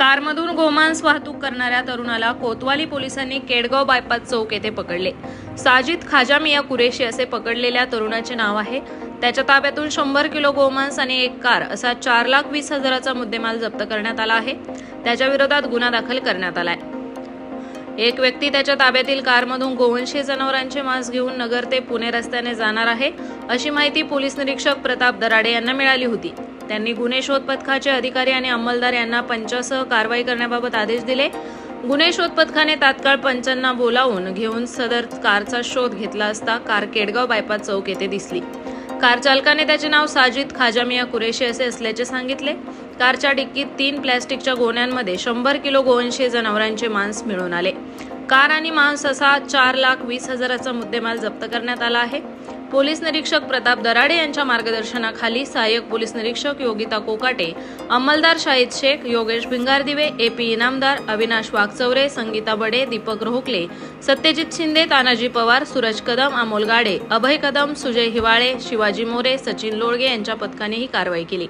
कारमधून गोमांस वाहतूक करणाऱ्या तरुणाला कोतवाली पोलिसांनी केडगाव बायपास चौक येथे पकडले. साजिद खाजामिया कुरेशी असे पकडलेल्या तरुणाचे नाव आहे. त्याच्या ताब्यातून शंभर किलो गोमांस आणि एक कार असा चार लाख वीस हजाराचा मुद्देमाल जप्त करण्यात आला आहे. त्याच्या विरोधात गुन्हा दाखल करण्यात आलाय. एक व्यक्ती त्याच्या ताब्यातील कारमधून गोवंशी जनावरांचे मांस घेऊन नगर ते पुणे रस्त्याने जाणार आहे अशी माहिती पोलीस निरीक्षक प्रताप दराडे यांना मिळाली होती. त्यांनी गुन्हे शोध पथकाचे अधिकारी आणि अंमलदार यांना पंचासह कारवाई करण्याबाबत आदेश दिले. गुन्हे शोध पथकाने तात्काळ पंचांना बोलावून घेऊन सदर कारचा शोध घेतला असता कार केडगाव बायपास चौक येथे दिसली. कार चालकाने त्याचे नाव साजिद खाजामिया कुरेशी असे असल्याचे सांगितले. कारच्या डिक्कीत तीन प्लॅस्टिकच्या गोण्यांमध्ये शंभर किलो गोवंशीय जनावरांचे मांस मिळून आले. कार आणि मांस असा चार लाख वीस हजाराचा मुद्देमाल जप्त करण्यात आला आहे. पोलीस निरीक्षक प्रताप दराडे यांच्या मार्गदर्शनाखाली सहाय्यक पोलीस निरीक्षक योगिता कोकाटे अंमलदार शाहिद शेख योगेश भिंगारदिवे एपी इनामदार अविनाश वाघचौरे संगीता बडे दीपक रोहकले सत्यजित शिंदे तानाजी पवार सूरज कदम अमोल गाडे अभय कदम सुजय हिवाळे शिवाजी मोरे सचिन लोळगे यांच्या पथकाने ही कारवाई केली.